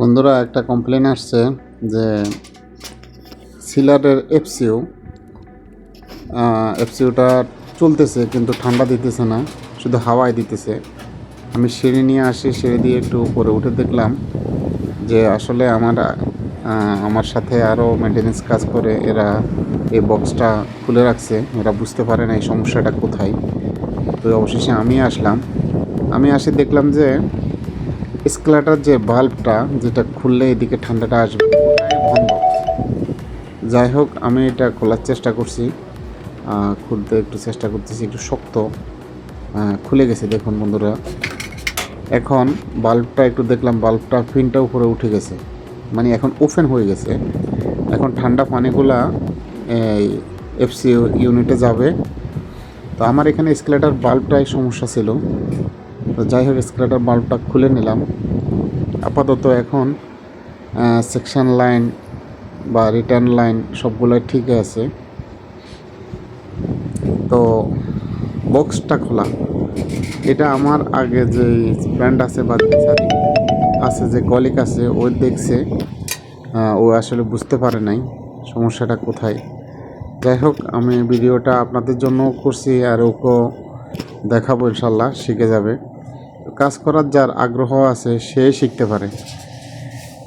বন্ধুরা, একটা কমপ্লেন আসছে যে সিলারের এফসিউ এফসিউটা চলতেছে কিন্তু ঠান্ডা দিতেছে না, শুধু হাওয়ায় দিতেছে। আমি সিঁড়ি নিয়ে আসি, সিঁড়ি দিয়ে একটু উপরে উঠে দেখলাম যে আসলে আমার আমার সাথে আরও মেনটেনেন্স কাজ করে এরা এই বক্সটা খুলে রাখছে। এরা বুঝতে পারে না এই সমস্যাটা কোথায়। তো অবশেষে আমি আসলাম। আমি আসি দেখলাম যে স্কেলাটার যে বাল্বটা, যেটা খুললে এদিকে ঠান্ডাটা আসবে বন্ধ। যাই হোক, আমি এটা খোলার চেষ্টা করছি। খুলতে একটু চেষ্টা করতেছি, একটু শক্ত। খুলে গেছে, দেখুন বন্ধুরা। এখন বাল্বটা, একটু দেখলাম বাল্বটা ফিনটা উপরে উঠে গেছে। মানে এখন ওপেন হয়ে গেছে। এখন ঠান্ডা পানিগুলা, এই এফসি ইউনিটে যাবে। তো আমার এখানে স্কেলেটার বাল্বটাই সমস্যা ছিল। তো যাই হোক স্কেলেটার বাল্বটা খুলে নিলাম। আপাতত এখন সেকশন লাইন বা রিটার্ন লাইন সবগুলোই ঠিক আছে। তো বক্সটা খোলা। এটা আমার আগে যে ফ্রেন্ড আছে বা আছে, যে কলিক আছে, ও দেখছে। ও আসলে বুঝতে পারে নাই সমস্যাটা কোথায়। যাই হোক, আমি ভিডিওটা আপনাদের জন্য করছি আর ওকেও দেখাবো ইনশাল্লাহ, শিখে যাবে। কাজ করার যার আগ্রহ আছে, সে শিখতে পারে।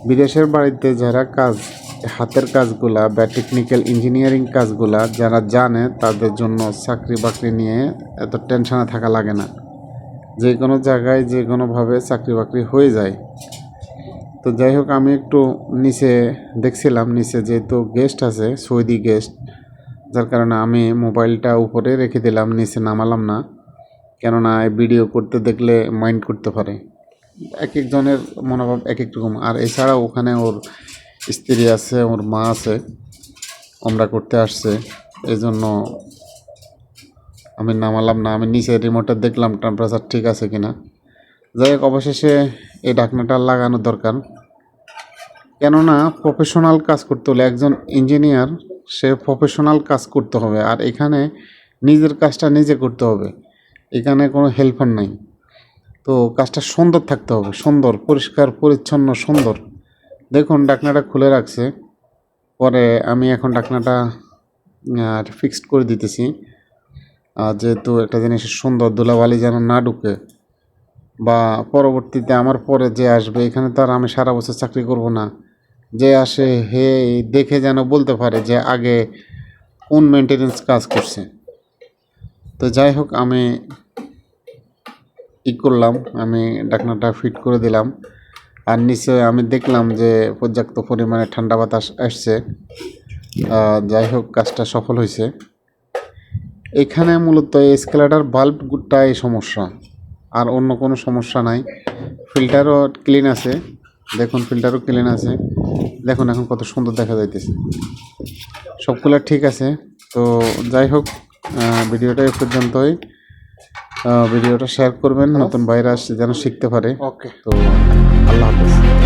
বিদেশের বাড়িতে যারা কাজ, হাতের কাজগুলা বা টেকনিক্যাল ইঞ্জিনিয়ারিং কাজগুলা যারা জানে, তাদের জন্য চাকরি বাকরি নিয়ে এত টেনশনে থাকা লাগে না। যে কোনো জায়গায় যে কোনোভাবে চাকরি বাকরি হয়ে যায়। তো যাই হোক, আমি একটু নিচে দেখছিলাম, নিচে যেহেতু গেস্ট আছে, সৌদি গেস্ট যার কারণে আমি মোবাইলটা উপরে রেখে দিলাম, নিচে নামালাম না। কেননা ভিডিও করতে দেখলে মাইন্ড করতে পারে। এক একজনের মনোভাব এক এক রকম। আর এছাড়াও ওখানে ওর স্ত্রী আছে, ওর মা আছে আমরা করতে আসছে। এই জন্য আমি নামালাম না। আমি নিচে রিমোটটা দেখলাম টেম্পারেচার ঠিক আছে কিনা। যাই হোক, অবশেষে এই ঢাকনাটা লাগানো দরকার। কেননা প্রফেশনাল কাজ করতে হলে একজন ইঞ্জিনিয়ার সে প্রফেশনাল কাজ করতে হবে। আর এখানে নিজের কাজটা নিজে করতে হবে। এখানে কোনো হেল্পার নাই। তো কাজটা সুন্দর থাকতে হবে, সুন্দর, পরিষ্কার, পরিচ্ছন্ন, সুন্দর। দেখুন, ডাকনাটা খুলে রাখছে। পরে আমি এখন ডাকনাটা ফিক্সড করে দিতেছি। যেহেতু একটা জিনিস সুন্দর, ধুলাবালি যেন না ঢুকে, বা পরবর্তীতে আমার পরে যে আসবে, এখানে তো আর আমি সারা বছর চাকরি করব না। যে আসে, হে, দেখে যেন বলতে পারে যে আগে কোন মেনটেনেন্স কাজ করছে। তো যাই হোক, আমি ই করলাম, আমি ডাকনাটা ফিট করে দিলাম। আর নিচে আমি দেখলাম যে পর্যাপ্ত পরিমাণে ঠান্ডা বাতাস আসছে। যাই হোক, কাজটা সফল হয়েছে। এখানে মূলত স্কেলাটার বাল্বটাই সমস্যা। আর অন্য কোনো সমস্যা নাই। ফিল্টারও ক্লিন আছে। দেখুন ফিল্টারও ক্লিন আছে। দেখুন এখন কত সুন্দর দেখা যাইতেছে। সবগুলো ঠিক আছে। তো যাই হোক ভিডিওটা এই পর্যন্তই। ভিডিওটা শেয়ার করবেন নতুন ভাইরাস যেন শিখতে পারে। ওকে তো আল্লাহ হাফেজ।